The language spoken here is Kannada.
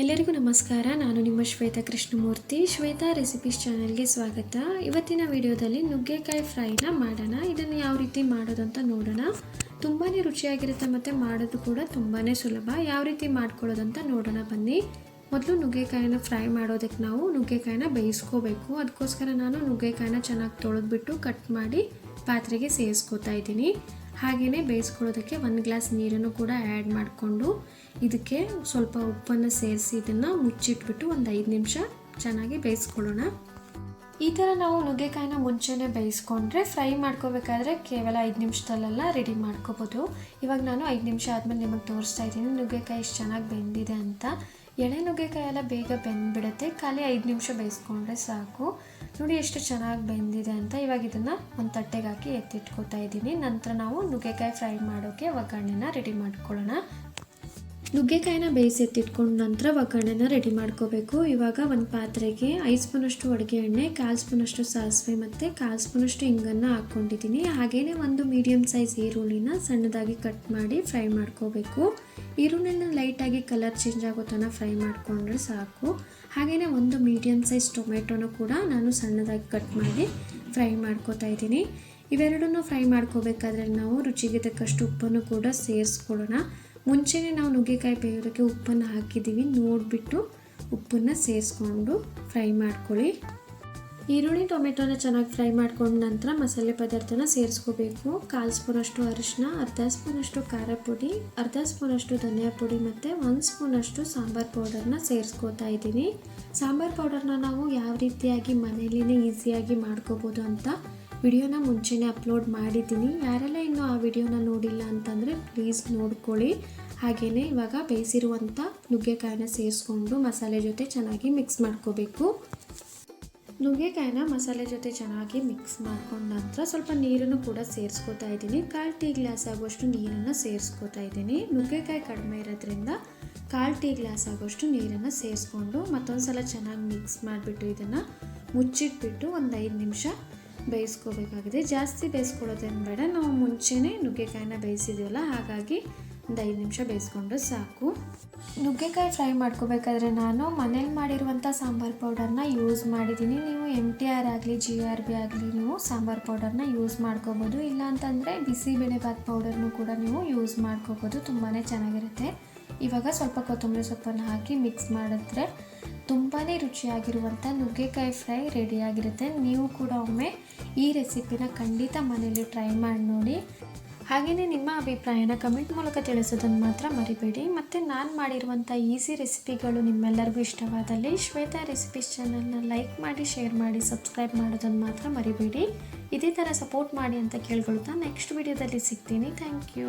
ಎಲ್ಲರಿಗೂ ನಮಸ್ಕಾರ. ನಾನು ನಿಮ್ಮ ಶ್ವೇತಾ ಕೃಷ್ಣಮೂರ್ತಿ. ಶ್ವೇತಾ ರೆಸಿಪೀಸ್ ಚಾನಲ್ಗೆ ಸ್ವಾಗತ. ಇವತ್ತಿನ ವಿಡಿಯೋದಲ್ಲಿ ನುಗ್ಗೆಕಾಯಿ ಫ್ರೈನ ಮಾಡೋಣ. ಇದನ್ನು ಯಾವ ರೀತಿ ಮಾಡೋದು ಅಂತ ನೋಡೋಣ. ತುಂಬಾ ರುಚಿಯಾಗಿರುತ್ತೆ ಮತ್ತು ಮಾಡೋದು ಕೂಡ ತುಂಬಾ ಸುಲಭ. ಯಾವ ರೀತಿ ಮಾಡ್ಕೊಳ್ಳೋದಂತ ನೋಡೋಣ. ಬನ್ನಿ. ಮೊದಲು ನುಗ್ಗೆಕಾಯಿನ ಫ್ರೈ ಮಾಡೋದಕ್ಕೆ ನಾವು ನುಗ್ಗೆಕಾಯಿನ ಬೇಯಿಸ್ಕೋಬೇಕು. ಅದಕ್ಕೋಸ್ಕರ ನಾನು ನುಗ್ಗೆಕಾಯಿನ ಚೆನ್ನಾಗಿ ತೊಳೆದ್ಬಿಟ್ಟು ಕಟ್ ಮಾಡಿ ಪಾತ್ರೆಗೆ ಸೇರಿಸ್ಕೋತಾ ಇದ್ದೀನಿ. ಹಾಗೆಯೇ ಬೇಯಿಸ್ಕೊಳ್ಳೋದಕ್ಕೆ ಒಂದು ಗ್ಲಾಸ್ ನೀರನ್ನು ಕೂಡ ಆ್ಯಡ್ ಮಾಡಿಕೊಂಡು ಇದಕ್ಕೆ ಸ್ವಲ್ಪ ಉಪ್ಪನ್ನು ಸೇರಿಸಿ ಇದನ್ನು ಮುಚ್ಚಿಟ್ಬಿಟ್ಟು ಒಂದು ಐದು ನಿಮಿಷ ಚೆನ್ನಾಗಿ ಬೇಯಿಸ್ಕೊಳ್ಳೋಣ. ಈ ಥರ ನಾವು ನುಗ್ಗೆಕಾಯಿನ ಮುಂಚೆನೇ ಬೇಯಿಸ್ಕೊಂಡ್ರೆ ಫ್ರೈ ಮಾಡ್ಕೋಬೇಕಾದ್ರೆ ಕೇವಲ ಐದು ನಿಮಿಷದಲ್ಲೆಲ್ಲ ರೆಡಿ ಮಾಡ್ಕೋಬೋದು. ಇವಾಗ ನಾನು ಐದು ನಿಮಿಷ ಆದಮೇಲೆ ನಿಮಗೆ ತೋರಿಸ್ತಾ ಇದ್ದೀನಿ ನುಗ್ಗೆಕಾಯಿ ಎಷ್ಟು ಚೆನ್ನಾಗಿ ಬೆಂದಿದೆ ಅಂತ. ಎಳೆ ನುಗ್ಗೆಕಾಯಿ ಎಲ್ಲ ಬೇಗ ಬೆಂದ್ಬಿಡುತ್ತೆ. ಖಾಲಿ ಐದು ನಿಮಿಷ ಬೇಯಿಸ್ಕೊಂಡ್ರೆ ಸಾಕು. ನೋಡಿ ಎಷ್ಟು ಚೆನ್ನಾಗಿ ಬೆಂದಿದೆ ಅಂತ ಇವಾಗ ಇದನ್ನು ಒಂದು ತಟ್ಟೆಗೆ ಹಾಕಿ ಎತ್ತಿಟ್ಕೋತಾ ಇದ್ದೀನಿ. ನಂತರ ನಾವು ನುಗ್ಗೆಕಾಯಿ ಫ್ರೈ ಮಾಡೋಕ್ಕೆ ಒಗ್ಗರಣೆನ ರೆಡಿ ಮಾಡ್ಕೊಳ್ಳೋಣ. ನುಗ್ಗೆಕಾಯಿನ ಬೇಯಿಸಿ ಎತ್ತಿಟ್ಕೊಂಡು ನಂತರ ಒಗ್ಗರಣೆನ ರೆಡಿ ಮಾಡ್ಕೋಬೇಕು. ಇವಾಗ ಒಂದು ಪಾತ್ರೆಗೆ ಐದು ಸ್ಪೂನಷ್ಟು ಅಡುಗೆ ಎಣ್ಣೆ, ಕಾಲು ಸ್ಪೂನಷ್ಟು ಸಾಸಿವೆ ಮತ್ತು ಕಾಲು ಸ್ಪೂನಷ್ಟು ಹಿಂಗನ್ನು ಹಾಕ್ಕೊಂಡಿದ್ದೀನಿ. ಹಾಗೆಯೇ ಒಂದು ಮೀಡಿಯಮ್ ಸೈಜ್ ಈರುಳ್ಳಿನ ಸಣ್ಣದಾಗಿ ಕಟ್ ಮಾಡಿ ಫ್ರೈ ಮಾಡ್ಕೋಬೇಕು. ಈರುಳ್ಳಿನ ಲೈಟಾಗಿ ಕಲರ್ ಚೇಂಜ್ ಆಗೋ ತನಕ ಫ್ರೈ ಮಾಡಿಕೊಂಡ್ರೆ ಸಾಕು. ಹಾಗೆಯೇ ಒಂದು ಮೀಡಿಯಮ್ ಸೈಜ್ ಟೊಮೆಟೊನ ಕೂಡ ನಾನು ಸಣ್ಣದಾಗಿ ಕಟ್ ಮಾಡಿ ಫ್ರೈ ಮಾಡ್ಕೋತಾ ಇದ್ದೀನಿ. ಇವೆರಡನ್ನೂ ಫ್ರೈ ಮಾಡ್ಕೋಬೇಕಾದ್ರೆ ನಾವು ರುಚಿಗೆ ತಕ್ಕಷ್ಟು ಉಪ್ಪನ್ನು ಕೂಡ ಸೇರಿಸ್ಕೊಳ್ಳೋಣ. ಮುಂಚೆನೇ ನಾವು ನುಗ್ಗೆಕಾಯಿ ಬೇಯೋದಕ್ಕೆ ಉಪ್ಪನ್ನು ಹಾಕಿದ್ದೀವಿ. ನೋಡಿಬಿಟ್ಟು ಉಪ್ಪನ್ನು ಸೇರಿಸ್ಕೊಂಡು ಫ್ರೈ ಮಾಡ್ಕೊಳ್ಳಿ. ಈರುಳ್ಳಿ ಟೊಮೆಟೊನ ಚೆನ್ನಾಗಿ ಫ್ರೈ ಮಾಡ್ಕೊಂಡ ನಂತರ ಮಸಾಲೆ ಪದಾರ್ಥನ ಸೇರಿಸ್ಕೋಬೇಕು. ಕಾಲು ಸ್ಪೂನಷ್ಟು ಅರಿಶಿನ ಅರ್ಧ ಸ್ಪೂನಷ್ಟು ಖಾರ ಪುಡಿ, ಅರ್ಧ ಸ್ಪೂನಷ್ಟು ಧನಿಯಾ ಪುಡಿ ಮತ್ತು ಒಂದು ಸ್ಪೂನಷ್ಟು ಸಾಂಬಾರು ಪೌಡರ್ನ ಸೇರಿಸ್ಕೋತಾ ಇದ್ದೀನಿ. ಸಾಂಬಾರು ಪೌಡರ್ನ ನಾವು ಯಾವ ರೀತಿಯಾಗಿ ಮನೆಯಲ್ಲಿನೇ ಈಸಿಯಾಗಿ ಮಾಡ್ಕೋಬೋದು ಅಂತ ವಿಡಿಯೋನ ಮುಂಚೆನೇ ಅಪ್ಲೋಡ್ ಮಾಡಿದ್ದೀನಿ. ಯಾರೆಲ್ಲ ಇನ್ನೂ ಆ ವಿಡಿಯೋನ ನೋಡಿಲ್ಲ ಅಂತಂದರೆ ಪ್ಲೀಸ್ ನೋಡ್ಕೊಳ್ಳಿ. ಹಾಗೆಯೇ ಇವಾಗ ಬೇಯಿಸಿರುವಂಥ ನುಗ್ಗೆಕಾಯಿನ ಸೇರಿಸ್ಕೊಂಡು ಮಸಾಲೆ ಜೊತೆ ಚೆನ್ನಾಗಿ ಮಿಕ್ಸ್ ಮಾಡ್ಕೋಬೇಕು. ನುಗ್ಗೆಕಾಯಿನ ಮಸಾಲೆ ಜೊತೆ ಚೆನ್ನಾಗಿ ಮಿಕ್ಸ್ ಮಾಡ್ಕೊಂಡ ನಂತರ ಸ್ವಲ್ಪ ನೀರನ್ನು ಕೂಡ ಸೇರಿಸ್ಕೋತಾ ಇದ್ದೀನಿ. ಕಾಲು ಟೀ ಗ್ಲಾಸ್ ಆಗುವಷ್ಟು ನೀರನ್ನು ಸೇರಿಸ್ಕೋತಾ ಇದ್ದೀನಿ. ನುಗ್ಗೆಕಾಯಿ ಕಡಿಮೆ ಇರೋದ್ರಿಂದ ಕಾಲು ಟೀ ಗ್ಲಾಸ್ ಆಗುವಷ್ಟು ನೀರನ್ನು ಸೇರಿಸ್ಕೊಂಡು ಮತ್ತೊಂದು ಸಲ ಚೆನ್ನಾಗಿ ಮಿಕ್ಸ್ ಮಾಡಿಬಿಟ್ಟು ಇದನ್ನು ಮುಚ್ಚಿಟ್ಬಿಟ್ಟು ಒಂದು ಐದು ನಿಮಿಷ ಬೇಯಿಸ್ಕೋಬೇಕಾಗಿದೆ. ಜಾಸ್ತಿ ಬೇಯಿಸ್ಕೊಳ್ಳೋದೇನು ಬೇಡ. ನಾವು ಮುಂಚೆನೇ ನುಗ್ಗೆಕಾಯಿನ ಬೇಯಿಸಿದ್ದೀವಲ್ಲ ಹಾಗಾಗಿ ಒಂದು ಐದು ನಿಮಿಷ ಬೇಯಿಸ್ಕೊಂಡು ಸಾಕು. ನುಗ್ಗೆಕಾಯಿ ಫ್ರೈ ಮಾಡ್ಕೋಬೇಕಾದ್ರೆ ನಾನು ಮನೇಲಿ ಮಾಡಿರುವಂಥ ಸಾಂಬಾರು ಪೌಡರ್ನ ಯೂಸ್ ಮಾಡಿದ್ದೀನಿ. ನೀವು ಎಂ ಟಿ ಆರ್ ಆಗಲಿ, ಜಿ ಆರ್ ಬಿ ಆಗಲಿ ನೀವು ಸಾಂಬಾರು ಪೌಡರ್ನ ಯೂಸ್ ಮಾಡ್ಕೋಬೋದು. ಇಲ್ಲ ಅಂತಂದರೆ ಬಿಸಿಬೇಳೆಭಾತ್ ಪೌಡರ್ನು ಕೂಡ ನೀವು ಯೂಸ್ ಮಾಡ್ಕೋಬೋದು. ತುಂಬಾ ಚೆನ್ನಾಗಿರುತ್ತೆ. ಇವಾಗ ಸ್ವಲ್ಪ ಕೊತ್ತಂಬರಿ ಸೊಪ್ಪನ್ನು ಹಾಕಿ ಮಿಕ್ಸ್ ಮಾಡಿದ್ರೆ ತುಂಬಾ ರುಚಿಯಾಗಿರುವಂಥ ನುಗ್ಗೆಕಾಯಿ ಫ್ರೈ ರೆಡಿಯಾಗಿರುತ್ತೆ. ನೀವು ಕೂಡ ಒಮ್ಮೆ ಈ ರೆಸಿಪಿನ ಖಂಡಿತ ಮನೇಲಿ ಟ್ರೈ ಮಾಡಿ ನೋಡಿ. ಹಾಗೆಯೇ ನಿಮ್ಮ ಅಭಿಪ್ರಾಯನ ಕಮೆಂಟ್ ಮೂಲಕ ತಿಳಿಸೋದನ್ನು ಮಾತ್ರ ಮರಿಬೇಡಿ. ಮತ್ತು ನಾನು ಮಾಡಿರುವಂಥ ಈಸಿ ರೆಸಿಪಿಗಳು ನಿಮ್ಮೆಲ್ಲರಿಗೂ ಇಷ್ಟವಾದಲ್ಲಿ ಶ್ವೇತಾ ರೆಸಿಪೀಸ್ ಚಾನಲ್ನ ಲೈಕ್ ಮಾಡಿ, ಶೇರ್ ಮಾಡಿ, ಸಬ್ಸ್ಕ್ರೈಬ್ ಮಾಡೋದನ್ನು ಮಾತ್ರ ಮರಿಬೇಡಿ. ಇದೇ ಥರ ಸಪೋರ್ಟ್ ಮಾಡಿ ಅಂತ ಕೇಳ್ಕೊಳ್ತಾ ನೆಕ್ಸ್ಟ್ ವಿಡಿಯೋದಲ್ಲಿ ಸಿಗ್ತೀನಿ. Thank you